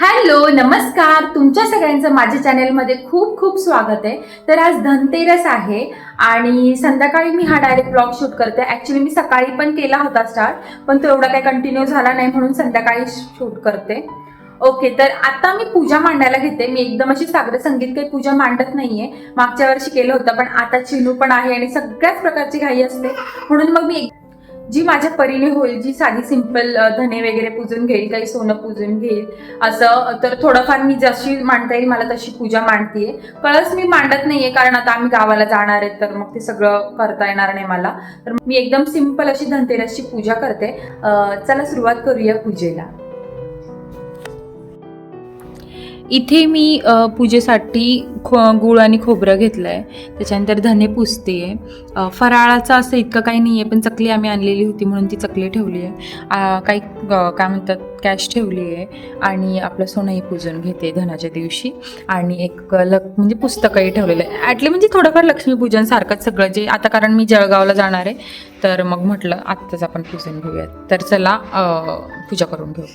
Hello नमस्कार. तुमच्या सगळ्यांचं माझ्या चॅनेलमध्ये खूप खूप स्वागत आहे. तर आज धनतेरस आहे आणि संध्याकाळी मी हा डायरेक्ट ब्लॉग शूट करते. ॲक्च्युली मी सकाळी पण केला होता स्टार्ट पण तो एवढा काही कंटिन्यू झाला नाही म्हणून संध्याकाळी शूट करते. ओके तर आता मी पूजा मांडायला घेते. मी एकदम अशी सागर संगीत काही पूजा मांडत नाहीये. मागच्या वर्षी केलं होतं पण आता चिनू पण आहे आणि सगळ्याच प्रकारची घाई असते. म्हणून मग मी एक- जी माझ्या परीने होईल जी साधी सिंपल धने वगैरे पूजून घेईल काही सोनं पूजून घेईल असं तर थोडंफार मी जशी मांडता येईल मला तशी पूजा मांडतीये. कळस मी मांडत नाहीये कारण आता आम्ही गावाला जाणार आहेत तर मग ते सगळं करता येणार नाही मला. तर मी एकदम सिंपल अशी धनतेरसची पूजा करते. चला सुरुवात करूया पूजेला. इथे मी पूजेसाठी खो गूळ आणि खोबरं घेतलं आहे त्याच्यानंतर धने पुसते आहे फराळाचं असं इतकं काही नाही आहे पण चकली आम्ही आणलेली होती म्हणून ती चकली ठेवली आहे काही काय म्हणतात कॅश ठेवली आहे आणि आपलं सोनंही पूजून घेते धनाच्या दिवशी. आणि एक लक म्हणजे पुस्तकही ठेवलेलं आहे. ॲटली म्हणजे थोडंफार लक्ष्मीपूजन सारखंच सगळं जे आता कारण मी जळगावला जाणार आहे तर मग म्हटलं आत्ताच आपण पूजन घेऊयात. तर चला पूजा करून घेऊ.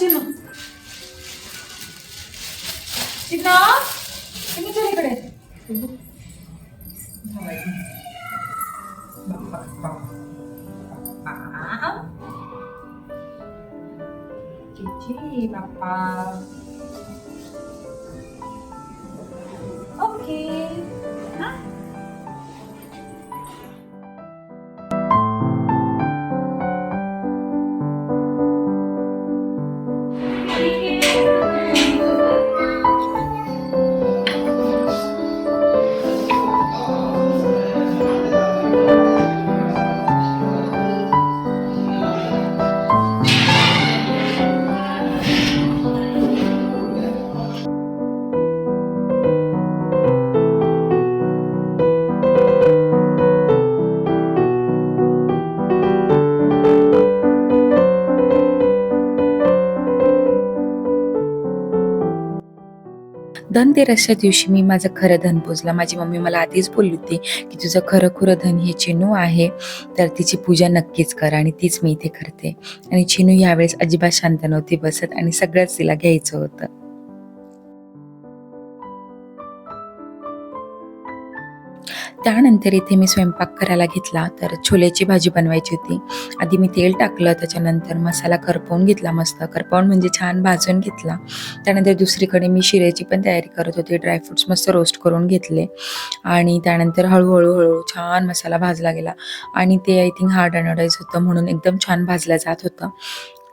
चल चिनू चिना चिनू चल इकडे चिची बाप्पा ओके हा धनतेरसच्या दिवशी मी माझं खरं धन पोचलं माझी मम्मी मला आधीच बोलली होती की तुझं खरं खुरं धन हे चिनू आहे तर तिची पूजा नक्कीच कर आणि तीच मी इथे करते. आणि चिनू यावेळेस अजिबात शांत नव्हती बसत आणि सगळंच तिला घ्यायचं होतं. त्यानंतर इथे मी स्वयंपाक करायला घेतला तर छोल्याची भाजी बनवायची होती. आधी मी तेल टाकलं त्याच्यानंतर मसाला करपवून घेतला मस्त. करपवून म्हणजे छान भाजून घेतला. त्यानंतर दुसरीकडे मी शिऱ्याची पण तयारी करत होते. ड्रायफ्रुट्स मस्त रोस्ट करून घेतले. आणि त्यानंतर हळूहळू हळू छान मसाला भाजला गेला. आणि ते आय थिंक हार्ड अनडाईज होतं म्हणून एकदम छान भाजलं जात होतं.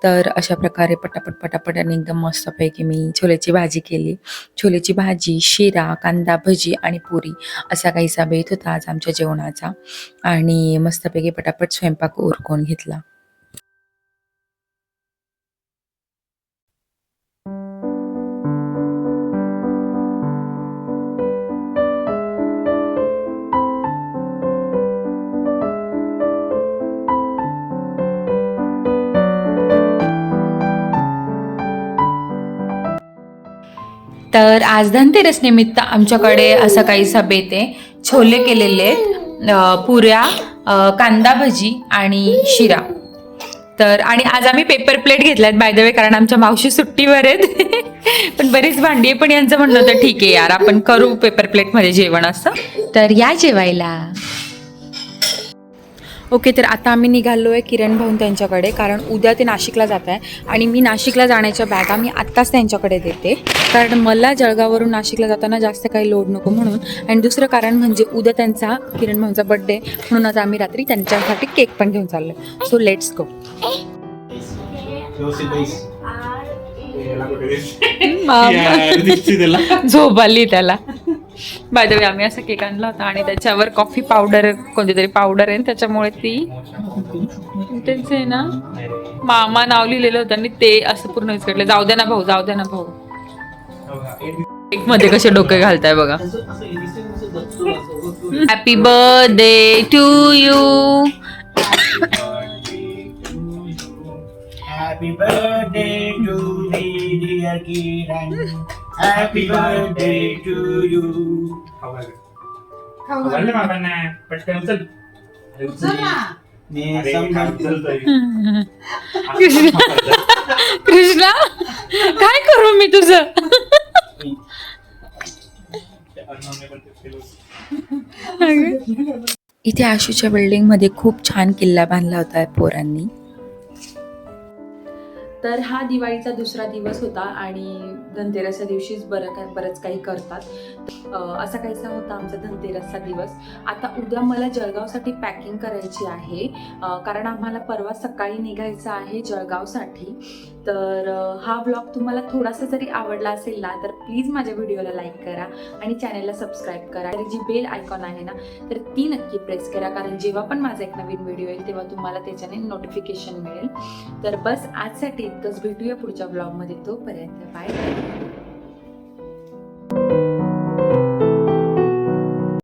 तर अशा प्रकारे पटापट पटापट आणि एकदम मस्तपैकी मी छोल्याची भाजी केली. छोल्याची भाजी शिरा कांदा भजी आणि पुरी असा काहीसा बेत होता आज आमच्या जेवणाचा. आणि मस्तपैकी पटापट स्वयंपाक उरकून घेतला. तर आज धनतेरस निमित्त आमच्याकडे असं काहीसा सबेते छोले केलेले आहेत पुऱ्या कांदा भजी आणि शिरा. तर आणि आज आम्ही पेपर प्लेट घेतल्यात बाय द वे कारण आमच्या मावशी सुट्टीवर आहेत. पण बरीच भांडी पण यांचं म्हणलं होतं ठीक आहे यार आपण करू पेपर प्लेटमध्ये जेवण असं. तर या जेवायला. ओके तर आता आम्ही निघालो आहे किरण भाऊन त्यांच्याकडे कारण उद्या ते नाशिकला जात आहे आणि मी नाशिकला जाण्याच्या बॅगा मी आत्ताच त्यांच्याकडे देते. कारण मला जळगाववरून नाशिकला जाताना जास्त काही लोड नको म्हणून. आणि दुसरं कारण म्हणजे उद्या त्यांचा किरण भाऊंचा बड्डे म्हणून आता आम्ही रात्री त्यांच्यासाठी केक पण घेऊन चाललो सो लेट्स गो झोप आली त्याला. बाय द वे आम्ही असा केक आणला होता आणि त्याच्यावर कॉफी पावडर कोणती तरी पावडर आहे त्याच्यामुळे ती त्यांचं आहे ना मामा नाव लिहिलेलं होतं आणि ते असं पूर्ण विस्कटलं जाऊ द्या ना भाऊ जाऊ द्या ना भाऊ. एक मध्ये कसे डोके घालताय बघा. Happy birthday to you Happy birthday to me, dear Kiran. Happy birthday to you. खाऊ घाल. बाबांना. पटकन उचल. अरे उचल. मी अरे, समजा- काय उचलतोय? कृष्णा काय करू मी तुझं अन्नाने पण ते केलं. इथे आशूच्या बिल्डिंगमध्ये खूप छान किल्ला बांधला होता पोरांनी तर हा दिवाळीचा दुसरा दिवस होता आणि धनतेरसच्या दिवशीच बरं काय बरंच काही करतात. असा काहीसा होता आमचा धनतेरसचा दिवस. आता उद्या मला जळगावसाठी पॅकिंग करायची आहे. कारण आम्हाला परवा सकाळी निघायचं आहे जळगावसाठी. तर हा ब्लॉग तुम्हाला थोडासा जरी आवडला असेल ना तर प्लीज माझ्या व्हिडिओला लाईक करा आणि चॅनलला सबस्क्राईब करा. आणि जी बेल आयकॉन आहे ना तर ती नक्की प्रेस करा. कारण जेव्हा पण माझा एक नवीन व्हिडिओ येईल तेव्हा तुम्हाला त्याच्याने नोटिफिकेशन मिळेल. तर बस आजसाठी इतकंच. भेटूया पुढच्या ब्लॉगमध्ये तोपर्यंत. बाय